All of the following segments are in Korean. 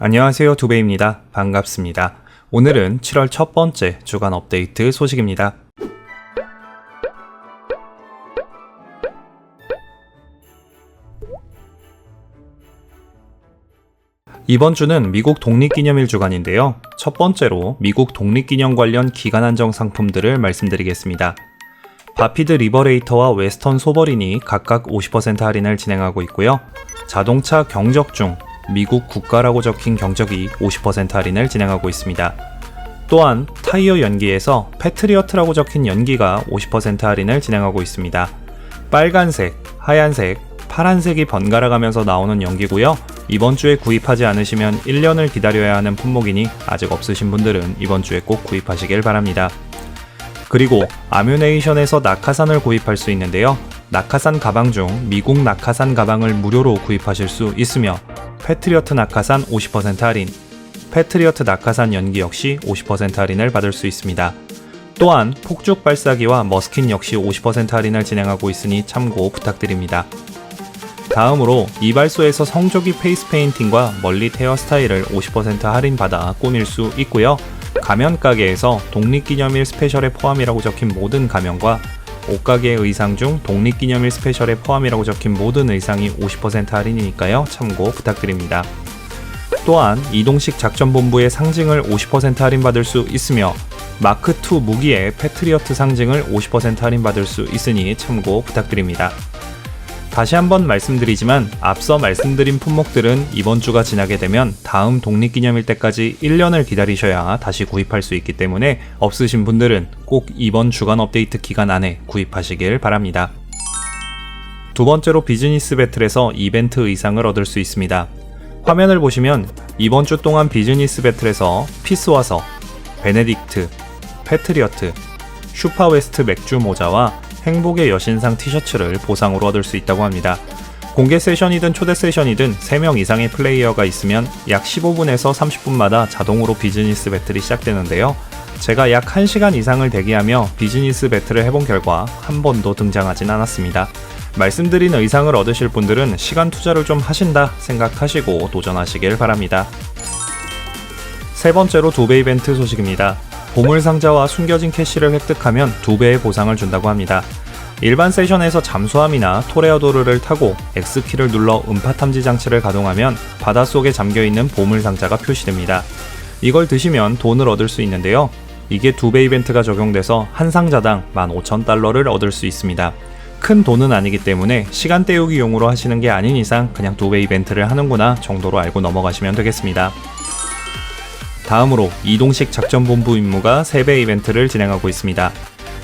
안녕하세요. 두배입니다. 반갑습니다. 오늘은 7월 첫 번째 주간 업데이트 소식입니다. 이번 주는 미국 독립기념일 주간인데요. 첫 번째로 미국 독립기념 관련 기간 한정 상품들을 말씀드리겠습니다. 바피드 리버레이터와 웨스턴 소버린이 각각 50% 할인을 진행하고 있고요. 자동차 경적 중 미국 국가라고 적힌 경적이 50% 할인을 진행하고 있습니다. 또한 타이어 연기에서 패트리어트라고 적힌 연기가 50% 할인을 진행하고 있습니다. 빨간색, 하얀색, 파란색이 번갈아 가면서 나오는 연기고요. 이번 주에 구입하지 않으시면 1년을 기다려야 하는 품목이니 아직 없으신 분들은 이번 주에 꼭 구입하시길 바랍니다. 그리고 아뮤네이션에서 낙하산을 구입할 수 있는데요. 낙하산 가방 중 미국 낙하산 가방을 무료로 구입하실 수 있으며 패트리어트 낙하산 50% 할인, 패트리어트 낙하산 연기 역시 50% 할인을 받을 수 있습니다. 또한 폭죽 발사기와 머스킨 역시 50% 할인을 진행하고 있으니 참고 부탁드립니다. 다음으로 이발소에서 성조기 페이스 페인팅과 멀릿 헤어스타일을 50% 할인받아 꾸밀 수 있고요. 가면 가게에서 독립기념일 스페셜에 포함이라고 적힌 모든 가면과 옷가게 의상 중 독립기념일 스페셜에 포함이라고 적힌 모든 의상이 50% 할인이니까요. 참고 부탁드립니다. 또한 이동식 작전본부의 상징을 50% 할인받을 수 있으며 마크2 무기의 패트리어트 상징을 50% 할인받을 수 있으니 참고 부탁드립니다. 다시 한번 말씀드리지만 앞서 말씀드린 품목들은 이번 주가 지나게 되면 다음 독립기념일 때까지 1년을 기다리셔야 다시 구입할 수 있기 때문에 없으신 분들은 꼭 이번 주간 업데이트 기간 안에 구입하시길 바랍니다. 두 번째로 비즈니스 배틀에서 이벤트 의상을 얻을 수 있습니다. 화면을 보시면 이번 주 동안 비즈니스 배틀에서 피스와서, 베네딕트, 패트리어트, 슈퍼웨스트 맥주 모자와 행복의 여신상 티셔츠를 보상으로 얻을 수 있다고 합니다. 공개 세션이든 초대 세션이든 3명 이상의 플레이어가 있으면 약 15분에서 30분마다 자동으로 비즈니스 배틀이 시작되는데요. 제가 약 1시간 이상을 대기하며 비즈니스 배틀을 해본 결과 한 번도 등장하진 않았습니다. 말씀드린 의상을 얻으실 분들은 시간 투자를 좀 하신다 생각하시고 도전하시길 바랍니다. 세 번째로 두배 이벤트 소식입니다. 보물 상자와 숨겨진 캐시를 획득하면 두 배의 보상을 준다고 합니다. 일반 세션에서 잠수함이나 토레어도르를 타고 X키를 눌러 음파 탐지 장치를 가동하면 바닷속에 잠겨 있는 보물 상자가 표시됩니다. 이걸 드시면 돈을 얻을 수 있는데요. 이게 두 배 이벤트가 적용돼서 한 상자당 15,000달러를 얻을 수 있습니다. 큰 돈은 아니기 때문에 시간 때우기용으로 하시는 게 아닌 이상 그냥 두 배 이벤트를 하는구나 정도로 알고 넘어가시면 되겠습니다. 다음으로 이동식 작전본부 임무가 3배 이벤트를 진행하고 있습니다.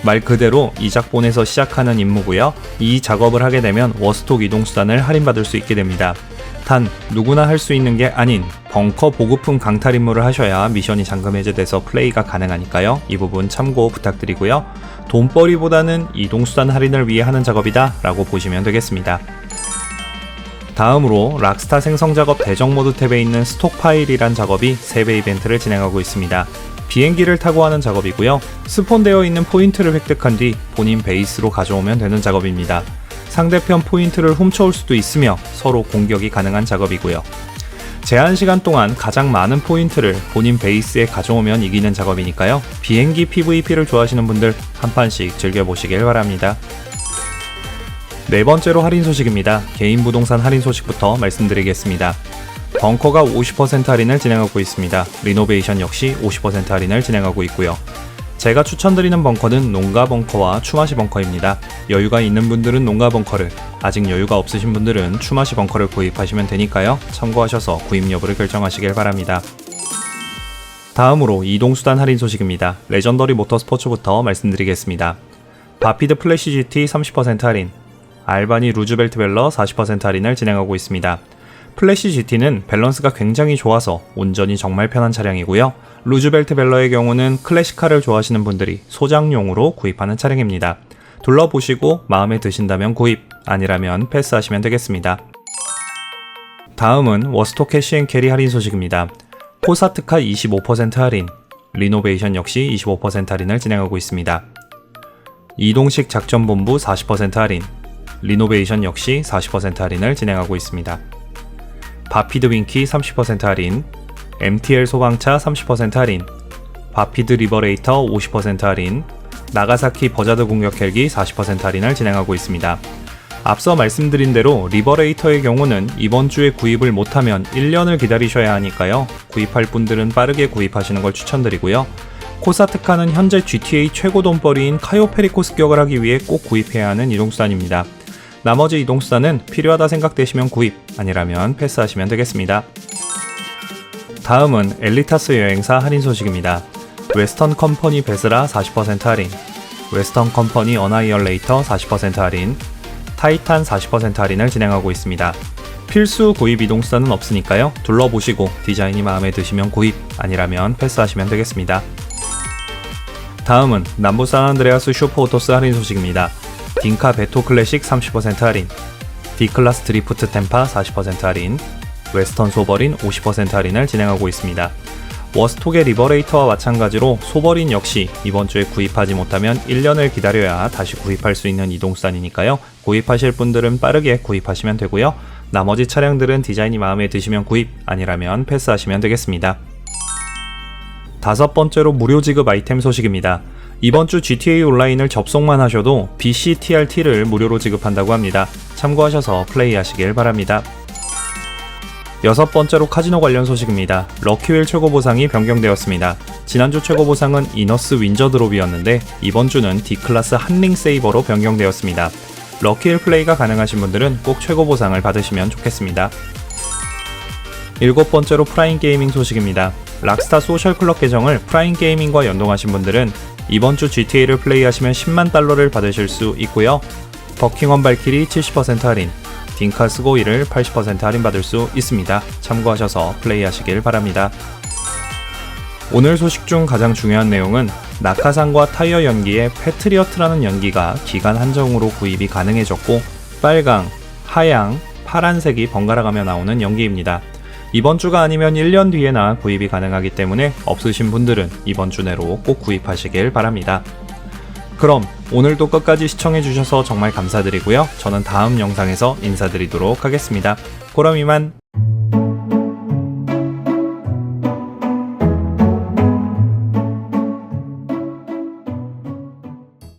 말 그대로 이 작본에서 시작하는 임무고요. 이 작업을 하게 되면 워스톡 이동수단을 할인받을 수 있게 됩니다. 단 누구나 할 수 있는 게 아닌 벙커 보급품 강탈 임무를 하셔야 미션이 잠금 해제돼서 플레이가 가능하니까요. 이 부분 참고 부탁드리고요. 돈벌이보다는 이동수단 할인을 위해 하는 작업이다 라고 보시면 되겠습니다. 다음으로 락스타 생성 작업 대정 모드 탭에 있는 스톡 파일이란 작업이 3배 이벤트를 진행하고 있습니다. 비행기를 타고 하는 작업이고요. 스폰되어 있는 포인트를 획득한 뒤 본인 베이스로 가져오면 되는 작업입니다. 상대편 포인트를 훔쳐올 수도 있으며 서로 공격이 가능한 작업이고요. 제한 시간 동안 가장 많은 포인트를 본인 베이스에 가져오면 이기는 작업이니까요. 비행기 PVP를 좋아하시는 분들 한 판씩 즐겨보시길 바랍니다. 네 번째로 할인 소식입니다. 개인 부동산 할인 소식부터 말씀드리겠습니다. 벙커가 50% 할인을 진행하고 있습니다. 리노베이션 역시 50% 할인을 진행하고 있고요. 제가 추천드리는 벙커는 농가 벙커와 추마시 벙커입니다. 여유가 있는 분들은 농가 벙커를, 아직 여유가 없으신 분들은 추마시 벙커를 구입하시면 되니까요. 참고하셔서 구입 여부를 결정하시길 바랍니다. 다음으로 이동수단 할인 소식입니다. 레전더리 모터스포츠부터 말씀드리겠습니다. 바피드 플래시 GT 30% 할인, 알바니 루즈벨트 벨러 40% 할인을 진행하고 있습니다. 플래시 GT는 밸런스가 굉장히 좋아서 운전이 정말 편한 차량이고요. 루즈벨트 벨러의 경우는 클래식카를 좋아하시는 분들이 소장용으로 구입하는 차량입니다. 둘러보시고 마음에 드신다면 구입, 아니라면 패스하시면 되겠습니다. 다음은 워스토 캐시앤 캐리 할인 소식입니다. 포사트카 25% 할인, 리노베이션 역시 25% 할인을 진행하고 있습니다. 이동식 작전본부 40% 할인, 리노베이션 역시 40% 할인을 진행하고 있습니다. 바피드 윙키 30% 할인, MTL 소방차 30% 할인, 바피드 리버레이터 50% 할인, 나가사키 버자드 공격 헬기 40% 할인을 진행하고 있습니다. 앞서 말씀드린 대로 리버레이터의 경우는 이번 주에 구입을 못하면 1년을 기다리셔야 하니까요. 구입할 분들은 빠르게 구입하시는 걸 추천드리고요. 코사트카는 현재 GTA 최고 돈벌이인 카요페리코 습격을 하기 위해 꼭 구입해야 하는 이동수단입니다. 나머지 이동수단은 필요하다 생각되시면 구입, 아니라면 패스하시면 되겠습니다. 다음은 엘리타스 여행사 할인 소식입니다. 웨스턴 컴퍼니 베스라 40% 할인, 웨스턴 컴퍼니 어나이얼레이터 40% 할인, 타이탄 40% 할인을 진행하고 있습니다. 필수 구입 이동수단은 없으니까요. 둘러보시고 디자인이 마음에 드시면 구입, 아니라면 패스하시면 되겠습니다. 다음은 남부 산안드레아스 슈퍼오토스 할인 소식입니다. 딩카 베토 클래식 30% 할인, D클라스 드리프트 템파 40% 할인, 웨스턴 소버린 50% 할인을 진행하고 있습니다. 워스톡의 리버레이터와 마찬가지로 소버린 역시 이번 주에 구입하지 못하면 1년을 기다려야 다시 구입할 수 있는 이동수단이니까요. 구입하실 분들은 빠르게 구입하시면 되고요. 나머지 차량들은 디자인이 마음에 드시면 구입, 아니라면 패스하시면 되겠습니다. 다섯 번째로 무료 지급 아이템 소식입니다. 이번 주 GTA 온라인을 접속만 하셔도 BCTRT를 무료로 지급한다고 합니다. 참고하셔서 플레이하시길 바랍니다. 여섯 번째로 카지노 관련 소식입니다. 럭키윌 최고 보상이 변경되었습니다. 지난주 최고 보상은 이너스 윈저 드롭이었는데 이번 주는 D클래스 한링 세이버로 변경되었습니다. 럭키윌 플레이가 가능하신 분들은 꼭 최고 보상을 받으시면 좋겠습니다. 일곱 번째로 프라임 게이밍 소식입니다. 락스타 소셜 클럽 계정을 프라임 게이밍과 연동하신 분들은 이번 주 GTA를 플레이하시면 10만 달러를 받으실 수 있고요. 버킹엄 발키리 70% 할인, 딩카 스고이를 80% 할인받을 수 있습니다. 참고하셔서 플레이하시길 바랍니다. 오늘 소식 중 가장 중요한 내용은 낙하산과 타이어 연기에 패트리어트라는 연기가 기간 한정으로 구입이 가능해졌고 빨강, 하양, 파란색이 번갈아가며 나오는 연기입니다. 이번 주가 아니면 1년 뒤에나 구입이 가능하기 때문에 없으신 분들은 이번 주 내로 꼭 구입하시길 바랍니다. 그럼 오늘도 끝까지 시청해주셔서 정말 감사드리고요. 저는 다음 영상에서 인사드리도록 하겠습니다. 그럼 이만